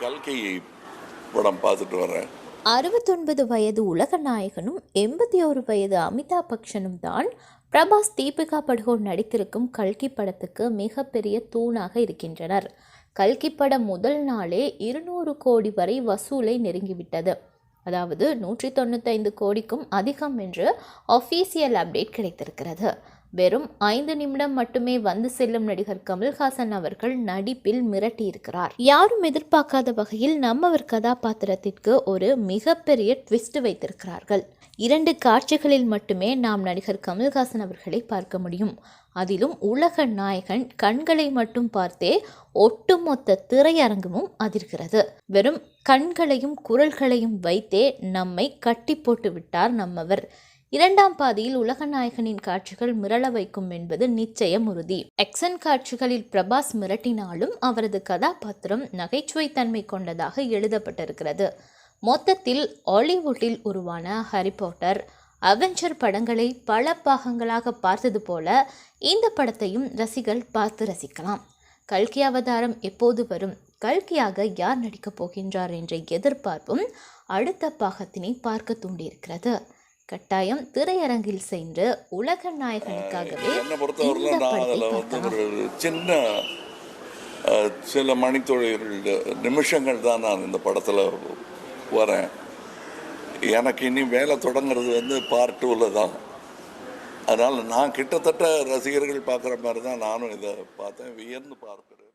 கல்கி படம் பார்த்துட்டு வரேன். அறுபத்தொன்பது வயது உலக நாயகனும் எண்பத்தி ஒரு வயது அமிதாப் பச்சனும் தான் பிரபாஸ் தீபிகா படுகோன் நடித்திருக்கும் கல்கி படத்துக்கு மிகப்பெரிய தூணாக இருக்கின்றனர். கல்கி படம் முதல் நாளே இருநூறு கோடி வரை வசூலை நெருங்கிவிட்டது. அதாவது நூற்றி தொண்ணூத்தைந்து கோடிக்கும் அதிகம் என்று அஃபீசியல் அப்டேட் கிடைத்திருக்கிறது. வெறும் ஐந்து நிமிடம் மட்டுமே வந்து செல்லும் நடிகர் கமல்ஹாசன் அவர்கள் நடிப்பில் மிரட்டியிருக்கிறார். யாரும் எதிர்பார்க்காத வகையில் நம்மவர் கதாபாத்திரத்திற்கு ஒரு மிகப்பெரிய ட்விஸ்ட் வைத்திருக்கிறார்கள். இரண்டு காட்சிகளில் மட்டுமே நாம் நடிகர் கமல்ஹாசன் அவர்களை பார்க்க முடியும். அதிலும் உலக நாயகன் கண்களை மட்டும் பார்த்தே ஒட்டுமொத்த திரையரங்கமும் அதிர்கிறது. வெறும் கண்களையும் குரல்களையும் வைத்தே நம்மை கட்டி போட்டு விட்டார் நம்மவர். இரண்டாம் பாதியில் உலக நாயகனின் காட்சிகள் மிரள வைக்கும் என்பது நிச்சயம் உறுதி எக்ஸன் காட்சிகளில் பிரபாஸ் மிரட்டினாலும் அவரது கதாபாத்திரம் நகைச்சுவை தன்மை கொண்டதாக எழுதப்பட்டிருக்கிறது. மொத்தத்தில் ஹாலிவுட்டில் உருவான ஹாரி பாட்டர் அவெஞ்சர் படங்களை பல பாகங்களாக பார்த்தது போல இந்த படத்தையும் ரசிகள் பார்த்து ரசிக்கலாம். கல்கி அவதாரம் எப்போது வரும்? கல்கியாக யார் நடிக்கப் போகின்றார் என்ற எதிர்பார்ப்பும் அடுத்த பாகத்தினை பார்க்க தூண்டியிருக்கிறது. கட்டாயம் திரையரங்கில் சென்று உலக நாயகனுக்காகவே என்னை பொறுத்தவரையிலும் நான் அதில் வந்து ஒரு சின்ன அஹ், சில மணித்துளிகள் நிமிஷங்கள் தான் நான் இந்த படத்தில் வரேன். எனக்கு இனி வேலை தொடங்குறது வந்து பார்ட் டூவில் தான். அதனால் நான் கிட்டத்தட்ட ரசிகர்கள் பார்க்குற மாதிரி தான் நானும் இதை பார்த்தேன். வியந்து பார்ப்பேன்